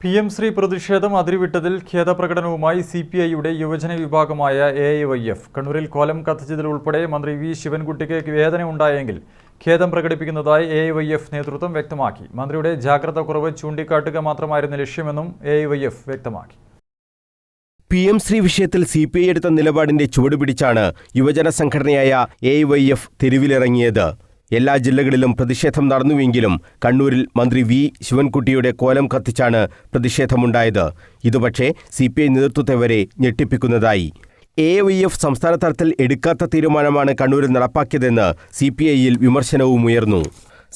P M Shri പ്രതിഷേധം അതിരിവിട്ടതിൽ ഖേദപ്രകടനവുമായി C P ഐയുടെ യുവജന വിഭാഗമായ എ ഐ വൈ എഫ് കണ്ണൂരിൽ കോലം കത്തിച്ചതിൽ ഉൾപ്പെടെ മന്ത്രി വി ശിവൻകുട്ടിക്ക് വേദന ഉണ്ടായെങ്കിൽ ഖേദം പ്രകടിപ്പിക്കുന്നതായി എ ഐ വൈ എഫ് നേതൃത്വം വ്യക്തമാക്കി. മന്ത്രിയുടെ ജാഗ്രത കുറവ് ചൂണ്ടിക്കാട്ടുക മാത്രമായിരുന്നു ലക്ഷ്യമെന്നും എ ഐ വൈ എഫ് വ്യക്തമാക്കി. പി എം ശ്രീ വിഷയത്തിൽ സി പി ഐ എടുത്ത നിലപാടിന്റെ ചുവടുപിടിച്ചാണ് യുവജന സംഘടനയായ എ വൈ എഫ് തെരുവിലിറങ്ങിയത്. എല്ലാ ജില്ലകളിലും പ്രതിഷേധം നടന്നുവെങ്കിലും കണ്ണൂരിൽ മന്ത്രി വി. ശിവൻകുട്ടിയുടെ കോലം കത്തിച്ചാണ് പ്രതിഷേധമുണ്ടായത്. ഇതുപക്ഷേ സി പി ഐ നേതൃത്വത്തെ വരെ ഞെട്ടിപ്പിക്കുന്നതായി. എ വൈ എഫ് സംസ്ഥാന തലത്തിൽ എടുക്കാത്ത തീരുമാനമാണ് കണ്ണൂരിൽ നടപ്പാക്കിയതെന്ന് സി പി ഐയിൽ വിമർശനവും ഉയർന്നു.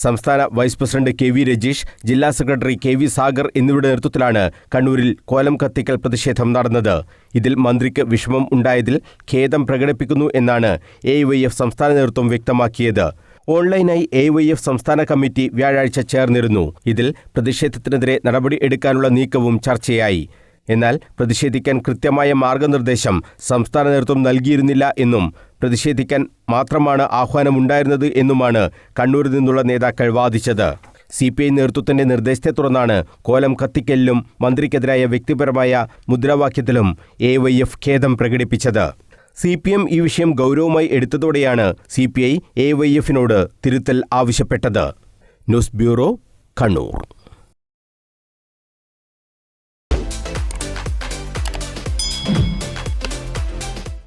സംസ്ഥാന vice president K V Rajeesh ജില്ലാ സെക്രട്ടറി കെ വി സാഗർ എന്നിവരുടെ നേതൃത്വത്തിലാണ് കണ്ണൂരിൽ കോലം കത്തിക്കൽ പ്രതിഷേധം നടന്നത്. ഇതിൽ മന്ത്രിക്ക് വിഷമം ഉണ്ടായതിൽ ഖേദം പ്രകടിപ്പിക്കുന്നു എന്നാണ് എ സംസ്ഥാന നേതൃത്വം വ്യക്തമാക്കിയത്. ഓൺലൈനായി എ വൈ എഫ് സംസ്ഥാന കമ്മിറ്റി വ്യാഴാഴ്ച ചേർന്നിരുന്നു. ഇതിൽ പ്രതിഷേധത്തിനെതിരെ നടപടി എടുക്കാനുള്ള നീക്കവും ചർച്ചയായി. എന്നാൽ പ്രതിഷേധിക്കാൻ കൃത്യമായ മാർഗനിർദ്ദേശം സംസ്ഥാന നേതൃത്വം നൽകിയിരുന്നില്ല എന്നും പ്രതിഷേധിക്കാൻ മാത്രമാണ് ആഹ്വാനമുണ്ടായിരുന്നത് എന്നുമാണ് കണ്ണൂരിൽ നിന്നുള്ള നേതാക്കൾ വാദിച്ചത്. സി പി ഐ നേതൃത്വത്തിന്റെ നിർദ്ദേശത്തെ തുടർന്നാണ് കോലം കത്തിക്കലിലും മന്ത്രിക്കെതിരായ വ്യക്തിപരമായ മുദ്രാവാക്യത്തിലും എ വൈ എഫ് ഖേദം പ്രകടിപ്പിച്ചത്. സി പി എം ഈ വിഷയം ഗൗരവമായി എടുത്തതോടെയാണ് C P I A Y എഫിനോട് തിരുത്തൽ ആവശ്യപ്പെട്ടത്. News bureau Kannur.